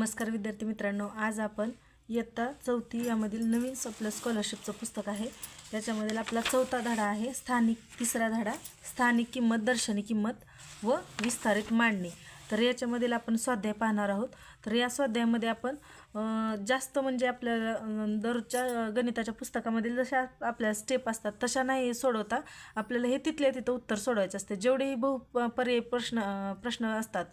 नमस्कार विद्यार्थी मित्रांनो आज आपण इयत्ता चौथी यामधील नवीन सप्लस स्कॉलरशिपचं पुस्तक आहे. त्याच्यामधील आपला चौथा धडा आहे स्थानिक तिसरा धडा स्थानिक किंमत दर्शनी किंमत व विस्तारित मांडणी. तर याच्यामधील आपण स्वाध्याय पाहणार आहोत. तर या स्वाध्यायामध्ये आपण जास्त म्हणजे आपल्याला दररोजच्या गणिताच्या पुस्तकामधील जशा आपल्या स्टेप असतात तशा नाही सोडवता. आपल्याला हे तिथल्या तिथं उत्तर सोडवायचं असते. जेवढेही बहु प- पर्यायी प्रश्न प्रश्न असतात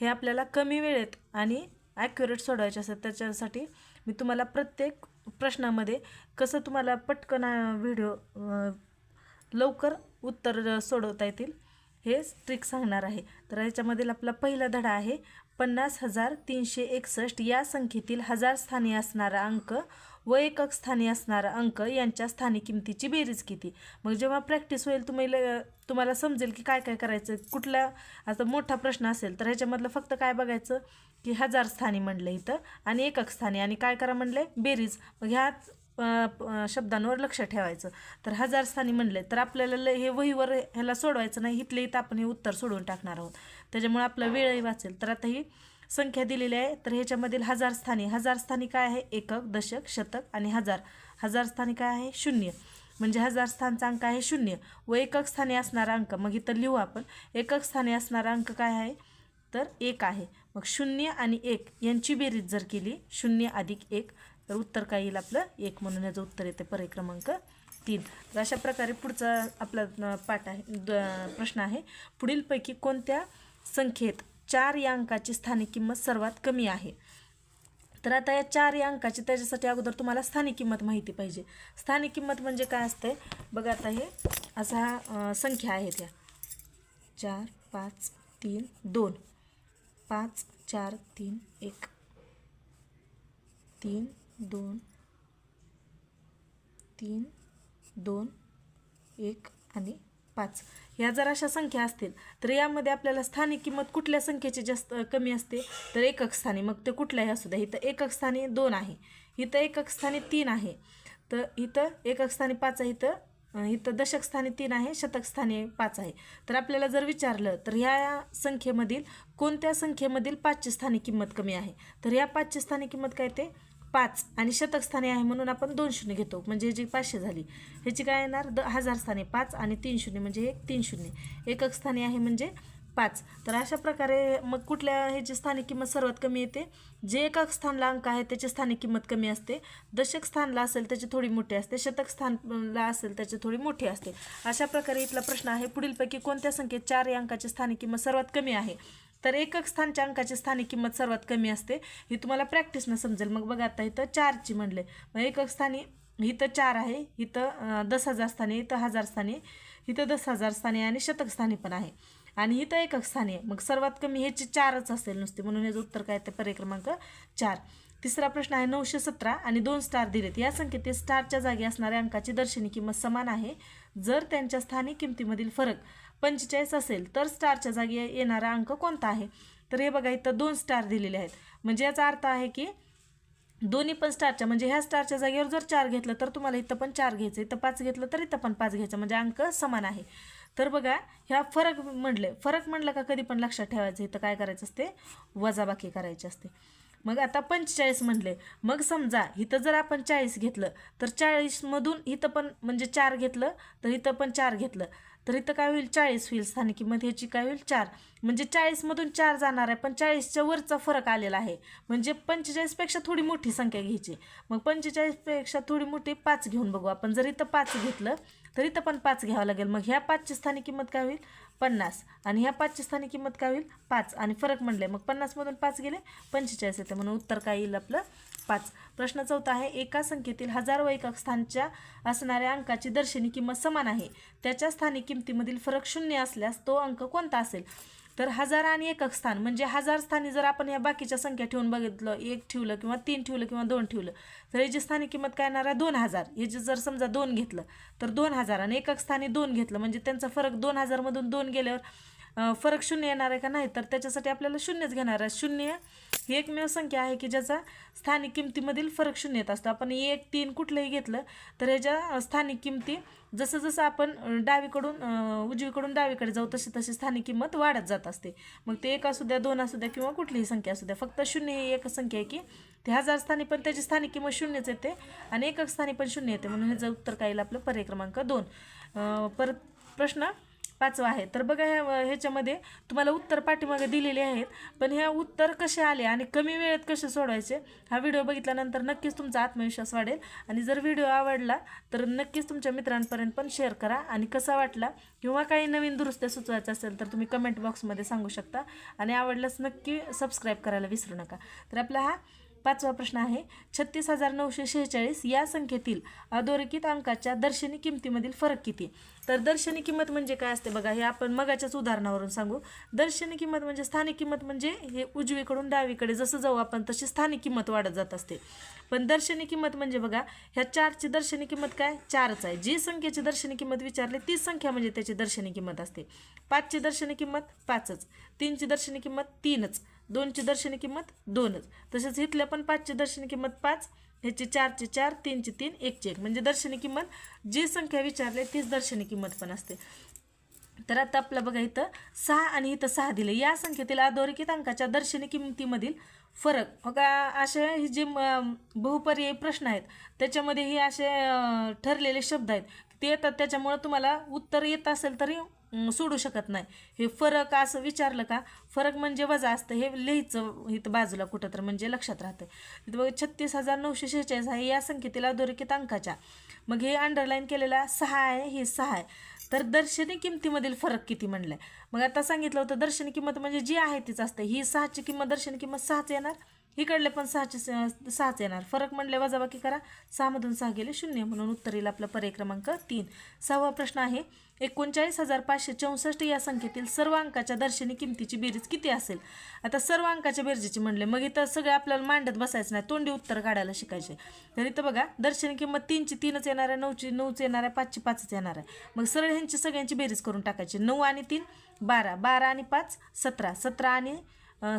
हे आपल्याला कमी वेळेत आणि ॲक्युरेट सोडवायचे असतात. त्याच्यासाठी मी तुम्हाला प्रत्येक प्रश्नामध्ये कसं तुम्हाला पटकन व्हिडिओ लवकर उत्तर सोडवता येतील हे ट्रिक सांगणार आहे. तर याच्यामधील आपला पहिला धडा आहे पन्नास हजार तीनशे एकसष्ट या संख्येतील हजार स्थानी असणारा अंक व एकक स्थानी असणारा अंक यांच्या स्थानी किमतीची बेरीज किती? मग जेव्हा प्रॅक्टिस होईल तुम्ही ल- तुम्हाला समजेल की काय काय करायचं? कुठला आता मोठा प्रश्न असेल तर ह्याच्यामधलं फक्त काय बघायचं? की हजार स्थानी म्हणलं इथं आणि एकक स्थानी. आणि काय करा म्हणलं? बेरीज. मग ह्याच शब्दांवर लक्ष ठेवायचं. तर हजार स्थानी म्हणले तर आपल्याला हे वहीवर ह्याला सोडवायचं नाही इथले इथं आपण हे उत्तर सोडवून टाकणार आहोत. त्याच्यामुळे आपला वेळही वाचेल. तर आता ही संख्या दिलेली आहे. तर ह्याच्यामधील हजार स्थानी हजार स्थानी काय आहे? एकक दशक शतक आणि हजार. हजार स्थानी काय आहे? शून्य. म्हणजे हजार स्थानचा अंक आहे शून्य. व एकक स्थानी असणारा अंक मग इथं लिहू आपण. एकक स्थानी असणारा अंक काय आहे? तर एक आहे. मग शून्य आणि एक यांची बेरीज जर केली शून्य अधिक एक तर उत्तर काय येईल आपलं? एक म्हणून याचं उत्तर येते पर्याय क्रमांक तीन. तर अशा प्रकारे पुढचा आपला पाठ आहे द- प्रश्न आहे. पुढीलपैकी कोणत्या संख्येत चार या अंकाची स्थानिक किंमत सर्वात कमी आहे? तर आता या चार या अंकाची त्याच्यासाठी अगोदर तुम्हाला स्थानिक किंमत माहिती पाहिजे. स्थानिक किंमत म्हणजे काय असते? बघा आता हे असा हा संख्या आहेत या. चार पाच तीन दोन. पाच चार तीन एक. तीन दोन तीन दोन एक आणि पाच. ह्या जर अशा संख्या असतील तर यामध्ये आपल्याला स्थानिक किंमत कुठल्या संख्येची जास्त कमी असते? तर एकक स्थानी. मग ते कुठल्याही असू द्या. इथं एकक स्थानी दोन आहे. इथं एकक स्थानी तीन आहे. तर इथं एकक स्थानी पाच आहे. इथं इथं दशक स्थानी तीन आहे. शतक स्थानी पाच आहे. तर आपल्याला जर विचारलं तर ह्या संख्येमधील कोणत्या संख्येमधील पाचची स्थानी किंमत कमी आहे? तर या पाचची स्थानी किंमत काय ते? पाच आणि शतक स्थानी आहे म्हणून आपण दोन शून्य घेतो. म्हणजे जी पाचशे झाली ह्याची काय येणार? द हजार स्थानी पाच आणि तीन शून्य म्हणजे एक तीन शून्य. एकक स्थानी आहे म्हणजे पाच. तर अशा प्रकारे मग कुठल्या ह्याची स्थानिक किंमत सर्वात कमी येते? जे एकक स्थानला अंक आहे त्याची स्थानिक किंमत कमी असते. दशक स्थानला असेल त्याची थोडी मोठी असते. शतक स्थानला असेल त्याची थोडी मोठी असते. अशा प्रकारे इथला प्रश्न आहे. पुढीलपैकी कोणत्या संख्येत चार अंकाची स्थानिक किंमत सर्वात कमी आहे? तर एकक स्थानच्या अंकाची स्थानिक किंमत सर्वात कमी असते. ही तुम्हाला प्रॅक्टिसनं समजेल. मग बघा आता इथं चारची म्हणले. मग एकक स्थानी इथं चार आहे इथं दस हजार स्थानी इथं हजार स्थानी इथं दस हजार स्थानी आणि शतक स्थानी पण आहे. आणि इथं एकक स्थानी आहे. मग सर्वात कमी ह्याची चारच असेल नुसते. म्हणून याचं उत्तर काय ते पर्याय क्रमांक चार. तिसरा प्रश्न आहे नऊशे सतरा आणि दोन स्टार दिलेत. या संख्येत स्टारच्या जागी असणाऱ्या अंकाची दर्शनी किंमत समान आहे. जर त्यांच्या स्थानिक किमतीमधील फरक पंचेचाळीस असेल तर स्टारच्या जागी येणारा अंक कोणता आहे? तर हे बघा इथं दोन स्टार दिलेले आहेत. म्हणजे याचा अर्थ आहे की दोन्ही पण स्टारच्या म्हणजे ह्या स्टारच्या जागेवर जर चार घेतलं तर तुम्हाला इथं पण चार घ्यायचं. इथं पाच घेतलं तर इथं पण पाच घ्यायचं. म्हणजे अंक समान आहे. तर बघा ह्या फरक म्हणले. फरक म्हणलं का कधी पण लक्षात ठेवायचं. इथं काय करायचं असते? वजाबाकी करायची असते. मग आता पंचेचाळीस म्हणले. मग समजा इथं जर आपण चाळीस घेतलं तर चाळीसमधून इथं पण म्हणजे चार घेतलं तर इथं पण चार घेतलं. तर इथं काय होईल? चाळीस होईल स्थानिक ह्याची काय होईल? चार. म्हणजे चाळीसमधून चार जाणार आहे पण चाळीसच्या वरचा फरक आलेला आहे. म्हणजे पंचेचाळीसपेक्षा थोडी मोठी संख्या घ्यायची. मग पंचेचाळीसपेक्षा थोडी मोठी पाच घेऊन बघू. आपण जर इथं पाच घेतलं तर इथं पण पाच घ्यावं लागेल. मग ह्या पाचची स्थानिक किंमत काय होईल? पन्नास. आणि ह्या पाचच्या स्थानी किंमत काय होईल? पाच. आणि फरक म्हणले मग पन्नासमधून पाच गेले पंचेचाळीस येते. म्हणून उत्तर काय येईल आपलं? पाच. प्रश्न चौथा आहे एका संख्येतील हजार व एकक स्थानच्या असणाऱ्या अंकाची दर्शनी किंमत समान आहे. त्याच्या स्थानिक किमतीमधील फरक शून्य असल्यास तो अंक कोणता असेल? तर हजार आणि एकक स्थान म्हणजे हजार स्थानी जर आपण या बाकीच्या संख्या ठेवून बघितलं एक ठेवलं किंवा तीन ठेवलं किंवा दोन ठेवलं तर याची स्थानी किंमत काय येणार आहे? दोन हजार. याची जर समजा दोन घेतलं तर दोन हजार आणि एकक स्थानी दोन घेतलं म्हणजे त्यांचा फरक दोन हजारमधून दोन गेल्यावर फरक शून्य येणार आहे का नाही तर त्याच्यासाठी आपल्याला शून्यच घेणार आहे. शून्य ही एकमेव संख्या आहे की ज्याचा स्थानिक किमतीमधील फरक शून्य येत असतो. आपण एक तीन कुठलंही घेतलं तर ह्याच्या स्थानिक किमती जसं जसं आपण डावीकडून उजवीकडून डावीकडे जाऊ तशी तशी स्थानिक किंमत वाढत जात असते. मग ते एक असू द्या दोन असू द्या किंवा कुठलीही संख्या असू द्या. फक्त शून्य ही एक संख्या आहे की ते हजार स्थानी पण त्याची स्थानिक किंमत शून्यच येते आणि एकक स्थानी पण शून्य येते. म्हणून ह्याचं उत्तर काय येईल आपलं? पर्याय क्रमांक दोन. परत प्रश्न पाचवा आहे तर बघा ह्या ह्याच्यामध्ये तुम्हाला उत्तर पाठीमागे दिलेले आहेत. पण ह्या उत्तर कसे आले आणि कमी वेळेत कसे सोडवायचे हा व्हिडिओ बघितल्यानंतर नक्कीच तुमचा आत्मविश्वास वाढेल. आणि जर व्हिडिओ आवडला तर नक्कीच तुमच्या मित्रांपर्यंत पण शेअर करा. आणि कसा वाटला किंवा काही नवीन दुरुस्त्या सुचवायचं असेल तर तुम्ही कमेंट बॉक्समध्ये सांगू शकता. आणि आवडल्यास नक्की सबस्क्राईब करायला विसरू नका. तर आपला हा पाचवा प्रश्न आहे. छत्तीस हजार नऊशे शेहेचाळीस या संख्येतील अधोरेखित अंकाच्या दर्शनी किमतीमधील फरक किती? तर दर्शनी किंमत म्हणजे काय असते बघा हे आपण मगाच्याच उदाहरणावरून सांगू. दर्शनी किंमत म्हणजे स्थानिक किंमत म्हणजे हे उजवीकडून डावीकडे जसं जाऊ आपण तशी स्थानिक किंमत वाढत जात असते. पण दर्शनी किंमत म्हणजे बघा ह्या चारची दर्शनी किंमत काय? चारच आहे. जी संख्येची दर्शनी किंमत विचारली तीच संख्या म्हणजे त्याची दर्शनी किंमत असते. पाचची दर्शनी किंमत पाचच. तीनची दर्शनी किंमत तीनच. दोनची दर्शनी किंमत दोनच. तसेच इथल्या पण पाचची दर्शनी किंमत पाच ह्याची चारची चार तीनची तीन एकची एक. म्हणजे दर्शनी किंमत जी संख्या विचारली तीच दर्शनी किंमत पण असते. तर आता आपलं बघा इथं सहा आणि इथं सहा दिले. या संख्येतील अधोरेखित अंकाच्या दर्शनी किमतीमधील फरक. बघा असे हे जे म- बहुपर्यायी प्रश्न आहेत त्याच्यामध्ये हे असे ठरलेले शब्द आहेत. ते येतात त्याच्यामुळं तुम्हाला उत्तर येत असेल तरी सोडू शकत नाही. हे फरक असं विचारलं का फरक म्हणजे वजा असतं हे लिहायचं इथं बाजूला कुठं तर म्हणजे लक्षात राहतं. इथं बघा छत्तीस हजार नऊशे शेहेचाळीस आहे या संख्येतील अधोरेखित अंकाच्या. मग हे अंडरलाईन केलेला सहा आहे हे सहा आहे. तर दर्शनी किमतीमधील फरक किती म्हणलाय? मग आता सांगितलं होतं दर्शनी किंमत म्हणजे जी आहे तीच असते. ही सहाची किंमत दर्शनी किंमत सहाच येणार? इकडले पण सहाचे स- सहाच येणार. फरक म्हणले वजाबाकी करा. सहामधून सहा गेले शून्य म्हणून उत्तर येईल आपला पर्याय क्रमांक तीन. सहावा प्रश्न आहे एकोणचाळीस हजार पाचशे चौसष्ट या संख्येतील सर्व अंकाच्या दर्शनी किमतीची बेरीज किती असेल? आता सर्व अंकाच्या बेरजेची म्हणले मग इथं सगळं आपल्याला मांडत बसायचं नाही तोंडी उत्तर काढायला शिकायचे. तर इथं बघा दर्शनी किंमत तीनची तीनच येणार आहे नऊची नऊच येणार आहे पाचची पाचच येणार आहे. मग सरळ ह्यांची सगळ्यांची बेरीज करून टाकायची. नऊ आणि तीन बारा. बारा आणि पाच सतरा. सतरा आणि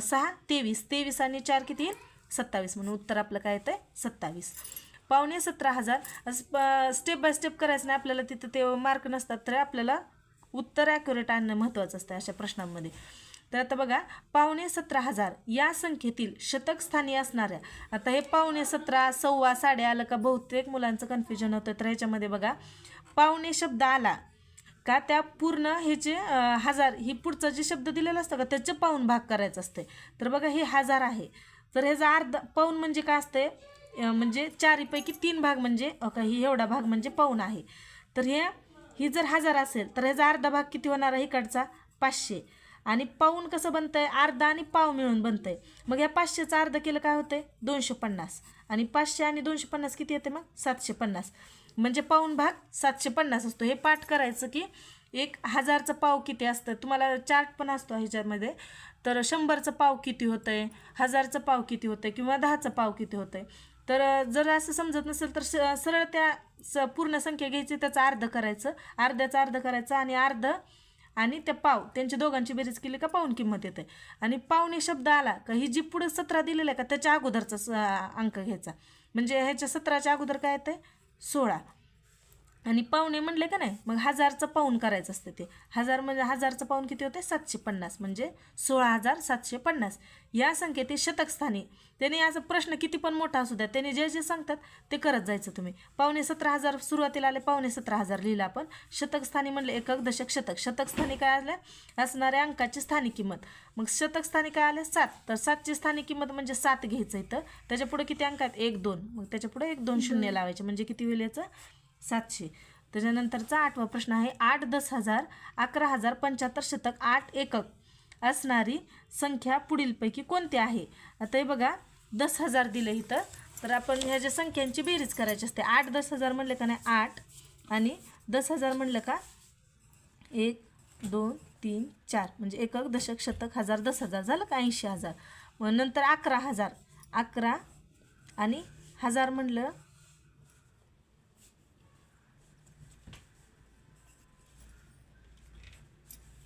सहा तेवीस. तेवीस आणि चार किती? येईल सत्तावीस. म्हणून उत्तर आपलं काय येतं आहे सत्तावीस. पावणे सतरा हजार. स्टेप बाय स्टेप करायचं नाही आपल्याला तिथं ते मार्क नसतात तर आपल्याला उत्तर ॲक्युरेट आणणं महत्त्वाचं असतं अशा प्रश्नांमध्ये. तर आता बघा पावणे सतरा हजार या संख्येतील शतक स्थानी असणाऱ्या आता हे पावणे सतरा सव्वा साडे आलं का बहुतेक मुलांचं कन्फ्युजन होतं तर ह्याच्यामध्ये बघा पावणे शब्द आला का त्या पूर्ण हे जे हजार ही पुढचा जे शब्द दिलेला असतं का त्याचं पाऊन भाग करायचं असते तर बघा हे हजार आहे. तर ह्याचा अर्धा पाऊन म्हणजे काय असते म्हणजे चारीपैकी तीन भाग म्हणजे काही ही एवढा भाग म्हणजे पाऊन आहे. तर हे ही जर हजार असेल तर ह्याचा अर्धा भाग किती होणार आहे इकडचा? पाचशे. आणि पाऊन कसं बनतंय? अर्धा आणि पाव मिळून बनतंय. मग या पाचशेचं अर्ध केलं काय होतं आहे दोनशे पन्नास. आणि पाचशे आणि दोनशे पन्नास किती येते मग? सातशे पन्नास. म्हणजे पाऊन भाग सातशे पन्नास असतो. हे पाठ करायचं की एक हजारचं पाव किती असतं? तुम्हाला चार्ट पण असतो ह्याच्यामध्ये. तर शंभरचं पाव किती होतं आहे हजारचं पाव किती होतं आहे किंवा दहाचं पाव किती होतं आहे तर जर असं समजत नसेल तर स- सरळ त्या स पूर्ण संख्या घ्यायची त्याचा अर्ध करायचं. अर्ध्याचा अर्ध करायचं आणि अर्ध आणि त्या पाव. त्यांच्या दोघांची बेरीज केली का पाऊन किंमत येते. आणि पावणे शब्द आला का ही जी पुढं सतरा दिलेला आहे का त्याच्या अगोदरचा स- अंक घ्यायचा. म्हणजे ह्याच्या सतराच्या अगोदर काय येते सोळा. आणि पावणे म्हणले का नाही मग हजारचं पाऊन करायचं असतं ते. हजार म्हणजे हजारचं पाऊन किती होते? सातशे पन्नास. म्हणजे सोळा हजार सातशे पन्नास. या संख्येतील शतक स्थानी त्याने याचा प्रश्न किती पण मोठा असू द्या त्याने जे जे सांगतात ते करत जायचं तुम्ही. पावणे सतरा हजार सुरुवातीला आले पावणे सतरा हजार लिहिलं आपण. शतक स्थानी म्हणलं एकक दशक शतक. शतक स्थानी काय आलं? असणाऱ्या अंकाची स्थानिक किंमत. मग शतक स्थानी काय आले? सात. तर सातची स्थानिक किंमत म्हणजे सात घ्यायचं इथं. त्याच्या पुढे किती अंक आहेत? एक दोन. मग त्याच्या पुढे एक दोन शून्य लावायचे. म्हणजे किती होईल याचं? सातशे. त्याच्यानंतरचा आठवा प्रश्न आहे आठ दस हजार अकरा हजार पंच्याहत्तर शतक आठ एकक असणारी संख्या पुढीलपैकी कोणती आहे? आता हे बघा दस हजार दिलं इथं. तर आपण ह्या ज्या संख्यांची बेरीज करायची असते आठ दस हजार म्हणलं का नाही? आठ. आणि दस हजार म्हणलं का? एक दोन तीन चार. म्हणजे एकक दशक शतक हजार दस हजार. झालं का ऐंशी हजार? मग नंतर अकरा हजार. अकरा आणि हजार म्हणलं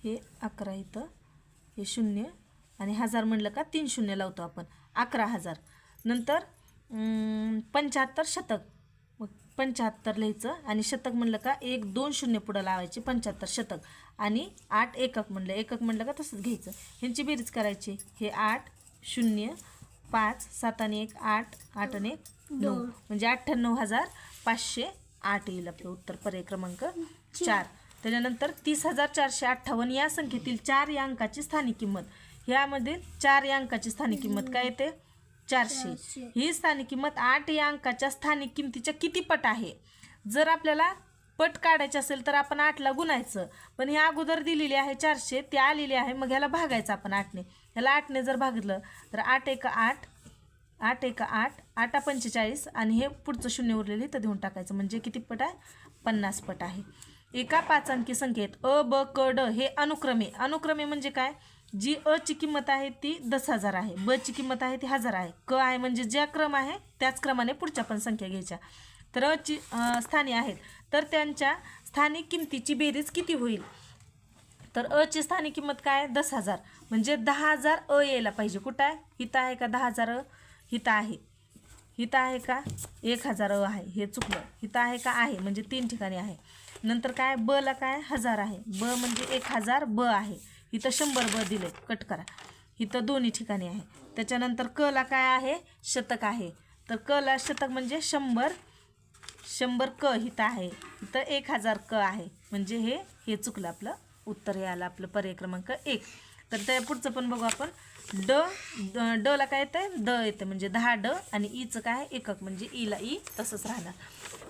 हे अकरा इथं हे शून्य आणि हजार म्हणलं का तीन शून्य लावतो आपण. अकरा हजार. नंतर पंच्याहत्तर शतक. मग पंच्याहत्तर लिहायचं आणि शतक म्हणलं का एक दोन शून्य पुढं लावायचे पंच्याहत्तर शतक. आणि आठ एकक म्हणलं एकक म्हणलं का तसंच घ्यायचं. ह्यांची बेरीज करायची. हे आठ शून्य पाच सात आणि एक आठ आठ आणि एक नऊ. म्हणजे अठ्ठ्याण्णव हजार पाचशे आठ येईल आपलं उत्तर पर्याय क्रमांक चार. त्याच्यानंतर तीस हजार चारशे अठ्ठावन्न या संख्येतील चार या अंकाची स्थानिक किंमत. ह्यामध्ये चार या अंकाची स्थानिक किंमत काय येते? चारशे. ही स्थानिक किंमत आठ या अंकाच्या स्थानिक किमतीच्या किती पट आहे? जर आपल्याला पट काढायचे असेल तर आपण आठला गुणायचं. पण हे अगोदर दिलेली आहे चारशे ते आलेली आहे मग ह्याला भागायचं आपण आठने. ह्याला आठने जर भागलं तर आठ एक आठ आठ एक आठ आठा पंचेचाळीस आणि हे पुढचं शून्य उरलेलं इथं देऊन टाकायचं. म्हणजे किती पट आहे? पन्नास पट आहे. एका पाच अंकी संख्येत अ ब क ड हे अनुक्रमे. अनुक्रमे म्हणजे काय? जी अ ची किंमत आहे ती दस हजार आहे. ब ची किंमत आहे ती हजार आहे. क आहे म्हणजे ज्या क्रम आहे त्याच क्रमाने पुढच्या पण संख्या घ्यायच्या. तर अ ची स्थानी आहेत. तर त्यांच्या स्थानिक किमतीची बेरीज किती होईल? तर अ ची स्थानिक किंमत काय? दस हजार. म्हणजे दहा हजार अ यायला पाहिजे. कुठं आहे? हिथं आहे का? दहा हजार अ? हिथं आहे. हिथं आहे का? एक हजार अ आहे. हे चुकलं. हिथं आहे का? आहे. म्हणजे तीन ठिकाणी आहे. नंतर काय? ब ला काय? हजार आहे. ब म्हणजे एक हजार ब आहे. इथं शंभर ब दिले कट करा. इथं दोन्ही ठिकाणी आहे. त्याच्यानंतर क ला काय आहे? शतक आहे. तर क ला शतक म्हणजे शंभर. शंभर क हिथं आहे. इथं एक हजार क आहे. म्हणजे हे हे चुकलं आपलं. उत्तर हे आलं आपलं पर्याय क्रमांक एक. तर त्या पुढचं पण बघू आपण. ड ड- ला काय येतं द येतं म्हणजे दहा ड आणि ईचं काय? आहे? एकक म्हणजे ईला ई तसंच राहणार.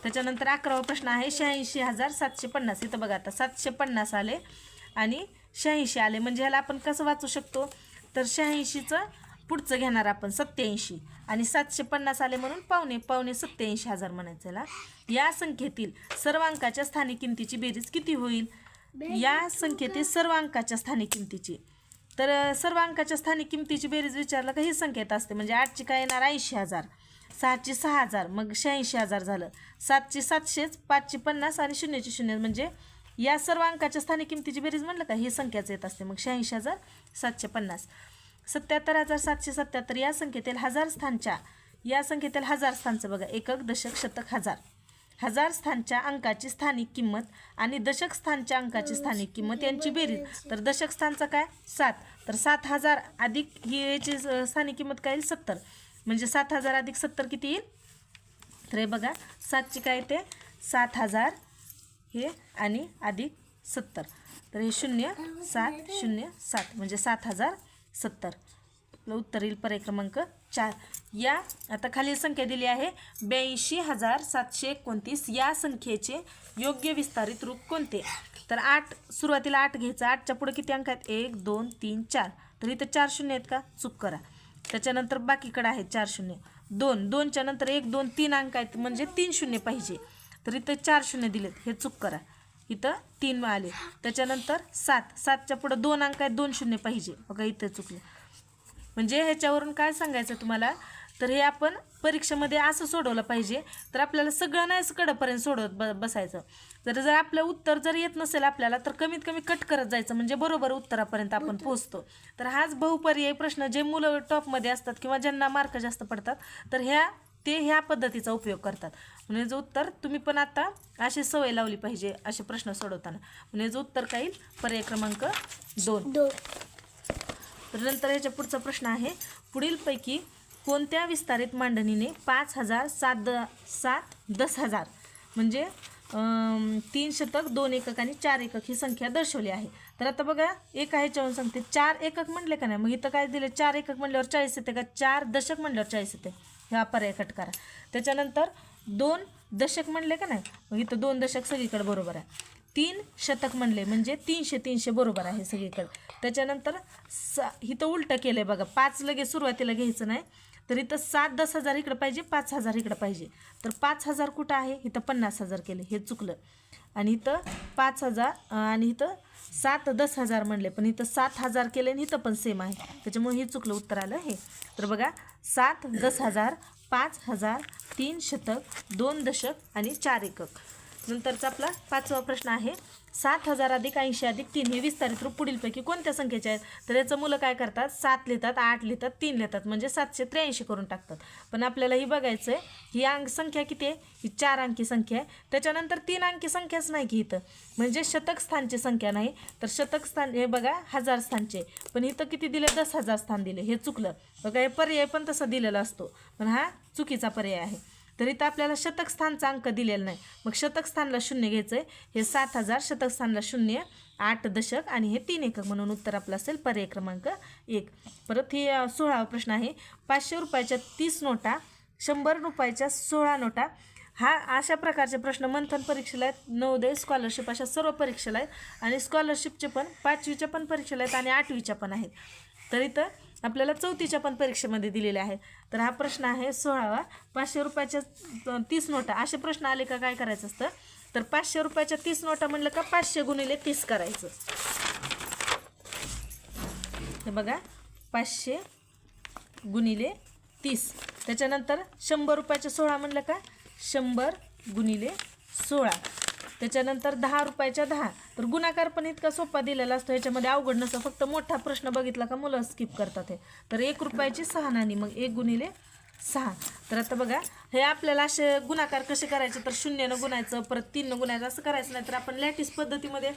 त्याच्यानंतर अकरावा प्रश्न आहे शहाऐंशी हजार सातशे पन्नास. इथं बघा आता सातशे पन्नास आले आणि शहाऐंशी आले. म्हणजे ह्याला आपण कसं वाचू शकतो? तर शहाऐंशीचं पुढचं घेणार आपण सत्याऐंशी आणि सातशे पन्नास आले म्हणून पावणे पावणे सत्याऐंशी हजार म्हणायचं याला. या संख्येतील सर्वांकाच्या स्थानिक किमतीची बेरीज किती होईल? या संख्येतील सर्वांकाच्या स्थानिक किमतीची. तर सर्व अंकाच्या स्थानिक किमतीची बेरीज विचारलं का ही संख्येत असते. म्हणजे आठची काय येणार? ऐंशी हजार. सहाची सहा हजार. मग शहाऐंशी हजार झालं. सातची सातशेच पाचची पन्नास आणि शून्यचे शून्य. म्हणजे या सर्व अंकाच्या स्थानिक किमतीची बेरीज म्हणलं का ही संख्याच येत असते. मग शहाऐंशी हजार सातशे पन्नास. सत्याहत्तर हजार सातशे सत्याहत्तर या संख्येतील हजार स्थानच्या या संख्येतील हजार स्थानचं बघा. एकक दशक शतक हजार. हजार स्थानच्या अंकाची स्थानिक किंमत आणि दशक स्थानच्या अंकाची स्थानिक किंमत यांची बेरीज. तर दशक स्थानचं काय? सात. तर सात हजार अधिक ही याची स्थानिक किंमत काय येईल? सत्तर. म्हणजे सात हजार अधिक सत्तर किती येईल? तर हे बघा सातची काय येते? सात हजार हे आणि अधिक सत्तर. तर हे शून्य सात शून्य सात. म्हणजे सात हजार सत्तर. आपलं उत्तर येईल पर्याय क्रमांक चार. या आता खालील संख्या दिली आहे. ब्याऐंशी हजार सातशे एकोणतीस. या संख्येचे योग्य विस्तारित रूप कोणते? तर आठ सुरुवातीला आठ घ्यायचं. आठच्या पुढे किती अंक आहेत? एक दोन तीन चार. तर इथं चार शून्य आहेत का? चूक करा. त्याच्यानंतर बाकीकडे आहेत चार शून्य. दोन दोनच्या नंतर एक दोन तीन अंक आहेत. म्हणजे तीन शून्य पाहिजे. तर इथं चार शून्य दिलेत. हे चूक करा. इथं तीन आले. त्याच्यानंतर सात. सातच्या पुढं दोन अंक आहेत. दोन शून्य पाहिजे. बघा इथं चुकलं. म्हणजे ह्याच्यावरून काय सांगायचं तुम्हाला? तर हे आपण परीक्षेमध्ये असं सोडवलं पाहिजे तर आपल्याला सगळं नाही कडेपर्यंत सोडवत ब बसायचं. तर जर आपलं उत्तर जर येत नसेल आपल्याला तर कमीत कमी कट करत जायचं म्हणजे बरोबर उत्तरापर्यंत आपण पोहोचतो. तर हाच बहुपर्यायी प्रश्न जे मुलं टॉपमध्ये असतात किंवा ज्यांना मार्क जास्त पडतात तर ह्या ते ह्या पद्धतीचा उपयोग करतात. म्हणजे उत्तर तुम्ही पण आता अशी सवय लावली पाहिजे असे प्रश्न सोडवताना. म्हणजे उत्तर येईल? पर्याय क्रमांक दोन. तर नंतर ह्याच्या पुढचा प्रश्न आहे पुढीलपैकी कोणत्या विस्तारित मांडणीने पाच हजार सात द सात दस हजार म्हणजे तीन शतक दोन एकक आणि चार एकक ही संख्या दर्शवली आहे. तर आता बघा एक आहे चवून सांगते चार एकक म्हणले का नाही? मग इथं काय दिलं? चार एकक म्हणल्यावर चाळीस येते का? चार दशक म्हणल्यावर चाळीस येते. ह्या पर्याय कट करा. त्याच्यानंतर दोन दशक म्हणले का नाही? मग इथं दोन दशक सगळीकडे बरोबर आहे. तीन शतक म्हणले. म्हणजे तीनशे तीनशे बरोबर आहे सगळीकडे. त्याच्यानंतर सा इथं उलटं केलं आहे बघा. पाच लगेच सुरुवातीला घ्यायचं नाही तर इथं सात दस हजार इकडं पाहिजे पाच हजार इकडं पाहिजे. तर पाच हजार कुठं आहे? इथं पन्नास हजार केले. हे चुकलं. आणि इथं पाच हजार आणि इथं सात दस हजार म्हणले. पण इथं सात हजार केले आणि इथं पण सेम आहे. त्याच्यामुळे हे चुकलं उत्तर आलं हे. तर बघा सात दस हजार पाच हजार तीन शतक दोन दशक आणि चार एकक. नंतरचा आपला पाचवा प्रश्न आहे. सात हजार अधिक ऐंशी अधिक तीन हे विस्तारित रूप पुढीलपैकी कोणत्या संख्येचे आहेत? तर याचं मुलं काय करतात? सात लिहितात आठ लिहितात तीन लिहितात. म्हणजे सातशे त्र्याऐंशी करून टाकतात. पण आपल्याला ही बघायचं आहे ही अंक संख्या किती आहे? ही चार अंकी संख्या आहे. त्याच्यानंतर तीन अंकी संख्याच नाही की इथं. म्हणजे शतक स्थानची संख्या नाही. तर शतक स्थान हे बघा हजार स्थानचे पण इथं किती दिले? दस हजार स्थान दिले. हे चुकलं. बघा हे पर्याय पण तसा दिलेला असतो. पण हा चुकीचा पर्याय आहे. तर इथं आपल्याला शतकस्थानचा अंक दिलेला नाही. मग शतकस्थानला शून्य घ्यायचं आहे हे सात हजार शतकस्थानला शून्य आठ दशक आणि हे तीन एकक म्हणून उत्तर आपलं असेल पर्याय क्रमांक एक. परत हे सोळावा प्रश्न आहे. पाचशे रुपयाच्या तीस नोटा शंभर रुपयाच्या सोळा नोटा हा अशा प्रकारचे प्रश्न मंथन परीक्षेला आहेत. नवोदय स्कॉलरशिप अशा सर्व परीक्षेला आहेत. आणि स्कॉलरशिपचे पण पाचवीच्या पण परीक्षेला आहेत आणि आठवीच्या पण आहेत. तर इथं आपल्याला चौथीच्या पण परीक्षेमध्ये दिलेले आहे तर हा प्रश्न आहे सोळावा. पाचशे रुपयाच्या तीस नोटा. असे प्रश्न आले का काय करायचं असतं? तर पाचशे रुपयाच्या तीस नोटा म्हणलं का पाचशे गुणिले तीस करायचं. हे बघा. पाचशे गुणिले तीस. त्याच्यानंतर शंभर रुपयाच्या सोळा म्हणलं का? शंभर गुणिले सोळा. त्याच्यानंतर दहा रुपयाच्या दहा. तर गुणाकार पण इतका सोपा दिलेला असतो ह्याच्यामध्ये अवघड नसतं. फक्त मोठा प्रश्न बघितला का मुलं स्किप करतात हे. तर एक रुपयाची सहा नाणी मग एक गुणिले सहा. तर आता बघा हे आपल्याला असे गुणाकार कसे करायचे? तर शून्यनं गुणायचं परत तीननं गुणायचं असं करायचं नाही तर आपण लॅटिस पद्धतीमध्ये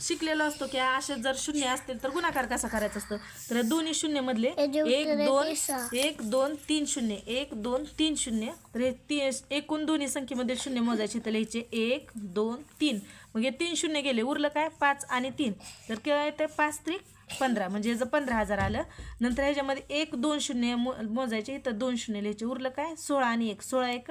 शिकलेलो असतो की असे जर शून्य असतील तर गुणाकार कसा करायचा असतो? तर दोन्ही शून्यमधले एक दोन एक दोन तीन शून्य. एक दोन तीन शून्य. तर हे ती एकूण दोन्ही संख्येमध्ये शून्य मोजायचे. तर लिहायचे एक दोन तीन. मग हे तीन शून्य गेले. उरलं काय? पाच आणि तीन. तर केव्हा येते पाच त्रिक पंधरा. म्हणजे ह्याचं पंधरा हजार आलं. नंतर ह्याच्यामध्ये एक दोन शून्य मो मोजायचे. इथं दोन शून्य लिहायचे. उरलं काय? सोळा आणि एक. सोळा एक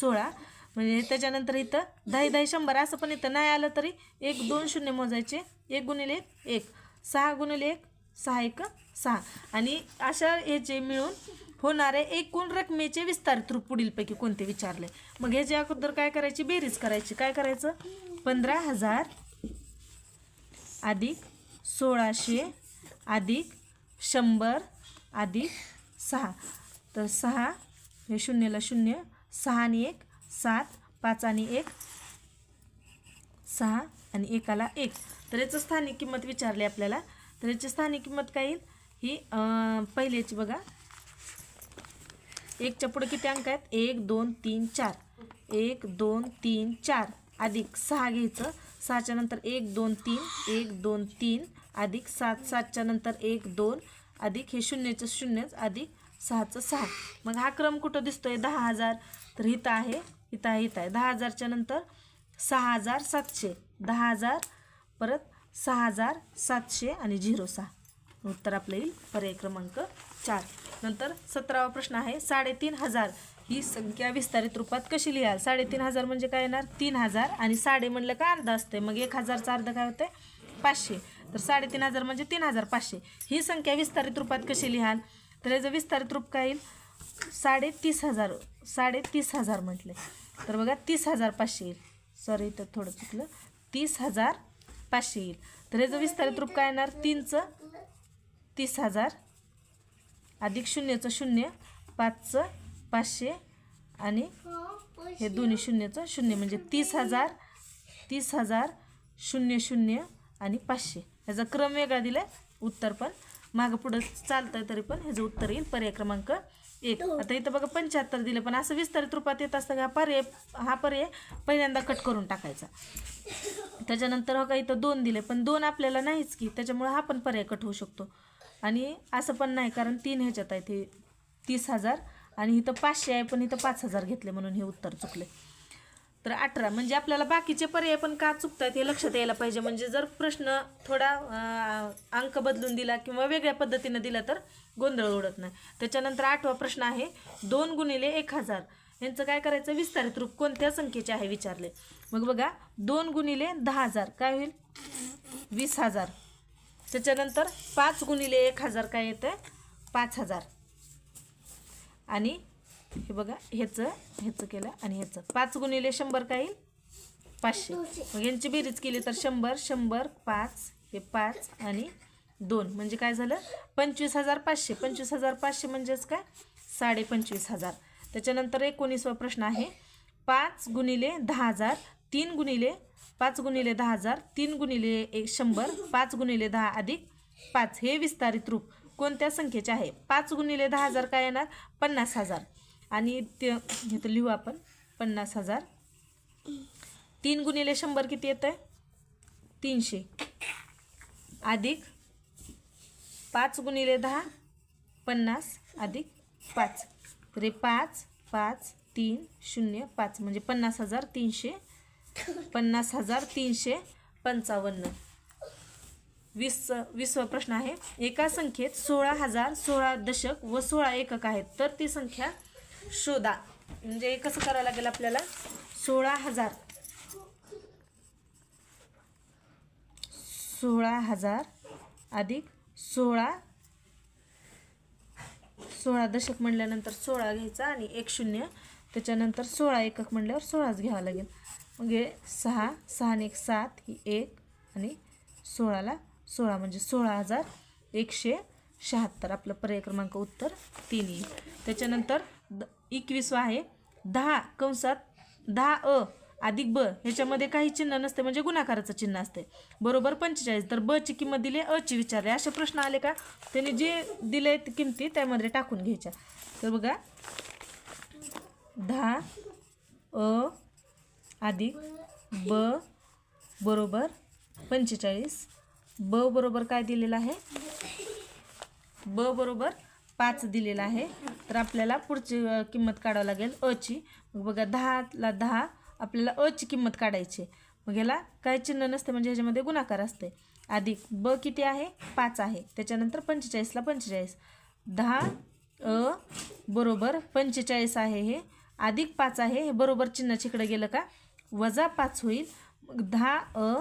सोळा. म्हणजे त्याच्यानंतर इथं दहा दहा शंभर असं पण इथं नाही आलं तरी एक दोन शून्य मोजायचे. एक गुणिले एक एक सहा गुणिले एक सहा एक सहा. आणि अशा ह्याचे मिळून होणारे एकूण रकमेचे विस्तारित रूप पुढीलपैकी कोणते विचारले? मग ह्याच्या अगोदर काय करायची? बेरीज करायची. काय करायचं? पंधरा हजार अधिक सोळाशे अधिक शंभर अधिक सहा. तर सहा हे शून्यला शून्य सहा आणि एक. सात पाच आणि एक. सहा आणि एकाला एक. तर याचं स्थानिक किंमत विचारली आपल्याला. तर याची स्थानिक किंमत काय येईल? ही पहिल्याची बघा. एकच्या पुढे किती अंक आहेत? एक दोन तीन चार. एक दोन तीन चार. अधिक सहा घ्यायचं. सहाच्या नंतर एक दोन तीन. एक दोन तीन. अधिक सात. सातच्या नंतर एक दोन. अधिक हे शून्यचं शून्यच. अधिक सहाचं सहा. मग हा क्रम कुठं दिसतोय? दहा हजार. तर इथं आहे. इथं आहे इथं आहे. दहा हजारच्या नंतर सहा हजार सातशे. दहा हजार परत सहा हजार सातशे आणि झिरो सहा. उत्तर आपलं येईल पर्याय क्रमांक चार. नंतर सतरावा प्रश्न आहे साडेतीन हजार. ही संख्या विस्तारित रूपात कशी लिहाल? साडेतीन हजार म्हणजे काय येणार? तीन हजार आणि साडे म्हणलं का अर्धा असते मग एक हजारचा अर्ध काय होते पाचशे. तर साडेतीन हजार म्हणजे तीन हजार पाचशे. ही संख्या विस्तारित रूपात कशी लिहाल? तर याचं विस्तारित रूप काय येईल? साडेतीस हजार. साडेतीस हजार म्हटले तर बघा तीस हजार पाचशे येईल. सॉरी इथं थोडं चुकलं. तीस हजार पाचशे येईल. तर याचं विस्तारित रूप काय येणार? तीनचं तीस हजार अधिक शून्यचं शून्य पाचचं पाचशे आणि हे दोन्ही शून्यचं शून्य म्हणजे तीस हजार तीस हजार शून्य शून्य आणि पाचशे. ह्याचा क्रम वेगळा दिला उत्तर पण मागं पुढं चालतंय तरी पण ह्याचं उत्तर येईल. पर्याय क्रमांक एक आता इथं बघा पंच्याहत्तर दिलं पण असं विस्तारित रूपात येत असतं का? पर्याय हा पर्याय पहिल्यांदा कट करून टाकायचा. त्याच्यानंतर हो का इथं दोन दिले पण दोन आपल्याला नाहीच की त्याच्यामुळे हा पण पर्याय कट होऊ शकतो. आणि असं पण नाही कारण तीन ह्याच्यात आहे ते तीस हजार आणि इथं पाचशे आहे पण इथं पाच हजार घेतले म्हणून हे उत्तर चुकले. तर अठरा. म्हणजे आपल्याला बाकीचे पर्याय पण का चुकतात हे लक्षात यायला पाहिजे. म्हणजे जर प्रश्न थोडा अंक बदलून दिला किंवा वेगळ्या पद्धतीनं दिला तर गोंधळ उडत नाही. त्याच्यानंतर आठवा प्रश्न आहे दोन गुणिले एक हजार. यांचं काय करायचं? विस्तारित रूप कोणत्या संख्येचे आहे विचारले. मग बघा दोन गुणिले दहा हजार. काय होईल? वीस हजार. त्याच्यानंतर पाच गुणिले एक हजार काय येतं पाच हजार. आणि हे बघा ह्याचं ह्याचं केलं आणि ह्याचं. पाच गुणिले शंभर काय येईल? पाचशे. मग यांची बेरीज केली तर शंभर शंभर पाच हे पाच आणि दोन. म्हणजे काय झालं? पंचवीस हजार पाचशे. पंचवीस हजार पाचशे म्हणजेच काय? साडे पंचवीस हजार. त्याच्यानंतर एकोणीसवा प्रश्न आहे. पाच गुणिले दहा हजार तीन गुणिले पाच गुणिले दहा हजार तीन गुणिले एक शंभर पाच गुणिले दहा अधिक पाच. हे विस्तारित रूप कोणत्या संख्येचे आहे? पाच गुणिले दहा हजार काय येणार? पन्नास हजार. आणि ते इथं लिहू आपण पन्नास हजार. तीन गुणिले शंभर किती येतं आहे तीनशे. अधिक पाच गुणिले दहा पन्नास अधिक पाच. तर हे पाच पाच तीन शून्य पाच. म्हणजे पन्नास हजार तीनशे पन्नास हजार तीनशे पंचावन्न. वीस वीसवा प्रश्न आहे. एका संख्येत सोळा हजार सोळा दशक व सोळा एकक आहेत. तर ती संख्या शोधा. म्हणजे कसं करावं लागेल आपल्याला? सोळा हजार. सोळा हजार अधिक सोळा. सोळा दशक म्हणल्यानंतर सोळा घ्यायचा आणि एक शून्य. त्याच्यानंतर सोळा एकक म्हणल्यावर सोळाच घ्यावा लागेल. म्हणजे सहा सहा आणि एक सात ही एक आणि सोळाला सोळा. म्हणजे सोळा हजार एकशे शहात्तर. आपलं पर्याय क्रमांक उत्तर तीन येईल. त्याच्यानंतर द एकवीसवा आहे. दहा कंसात दहा अ अधिक ब ह्याच्यामध्ये काही चिन्ह नसते म्हणजे गुणाकाराचं चिन्ह असते. बरोबर पंचेचाळीस. तर ब ची किंमत दिली अ ची विचारले. असे प्रश्न आले का? त्यांनी जे दिले किमती त्यामध्ये टाकून घ्यायच्या. तर बघा. दहा अ अधिक ब बरोबर पंचेचाळीस. ब बरोबर काय दिलेलं आहे? ब बरोबर पाच दिलेला आहे. तर आपल्याला पुढची किंमत काढावं लागेल. अची मग बघा दहाला दहा आपल्याला अची किंमत काढायची आहे. मग याला काय चिन्ह नसते म्हणजे ह्याच्यामध्ये गुणाकार असते. अधिक ब किती आहे? पाच आहे. त्याच्यानंतर पंचेचाळीसला पंचेचाळीस. दहा अ बरोबर पंचेचाळीस आहे हे. अधिक पाच आहे हे बरोबर चिन्ह गेलं का? वजा पाच होईल. मग दहा अ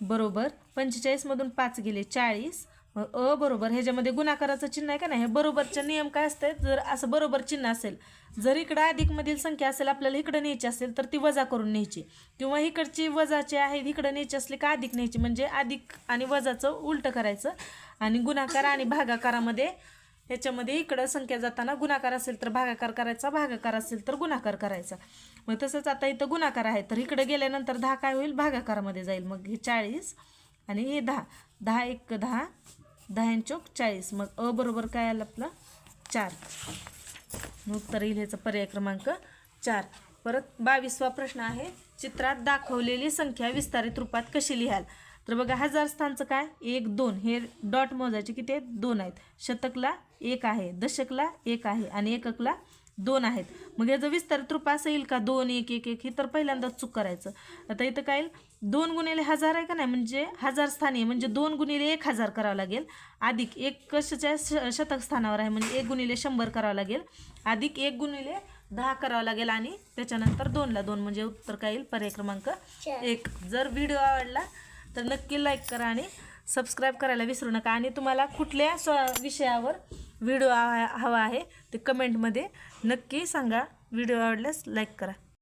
बरोबर पंचेचाळीसमधून पाच गेले चाळीस. मग अ बरोबर ह्याच्यामध्ये गुणाकाराचं चिन्ह आहे का नाही? हे बरोबरचे नियम काय असते जर असं बरोबर चिन्ह असेल जर इकडं अधिकमधील संख्या असेल आपल्याला इकडं न्यायची असेल तर ती वजा करून न्यायची. किंवा इकडची वजाची आहे इकडं न्यायची असली का अधिक न्यायची? म्हणजे अधिक आणि वजाचं उलटं करायचं. आणि गुणाकार आणि भागाकारामध्ये ह्याच्यामध्ये इकडं संख्या जाताना गुणाकार असेल तर भागाकार करायचा भागाकार असेल तर गुणाकार करायचा. मग तसंच आता इथं गुणाकार आहे तर इकडे गेल्यानंतर दहा काय होईल? भागाकारामध्ये जाईल. मग हे चाळीस आणि हे दहा. दहा एक दहा. दहा चौक हो, चाळीस. मग अ बरोबर काय आलं आपलं? चार. मग उत्तर येईल ह्याचा पर्याय क्रमांक चार. परत बावीसवा प्रश्न आहे. चित्रात दाखवलेली संख्या विस्तारित रूपात कशी लिहाल? तर बघा हजार स्थानचं काय? एक दोन. हे डॉट मोजायचे किती आहेत? दोन आहेत. शतकला एक आहे दशकला एक आहे आणि एककला दोन आहेत. मग याचं विस्तारित रूप असं येईल का? दोन एक एक एक हे तर पहिल्यांदाच चूक करायचं. आता इथं काय दोन गुणिले हजार आहे का नाही? म्हणजे हजार स्थानी आहे. म्हणजे दोन गुणिले एक हजार करावं लागेल. अधिक एक कशाच्या श शतक स्थानावर आहे? म्हणजे एक गुणिले शंभर करावं लागेल. अधिक एक गुणिले दहा करावं लागेल आणि त्याच्यानंतर दोनला दोन. म्हणजे उत्तर काय येईल? पर्याय क्रमांक एक. जर व्हिडिओ आवडला तर नक्की लाईक करा आणि सबस्क्राईब करायला विसरू नका. आणि तुम्हाला कुठल्या स्व विषयावर व्हिडिओ हवा आहे ते कमेंटमध्ये नक्की सांगा. व्हिडिओ आवडल्यास लाईक करा.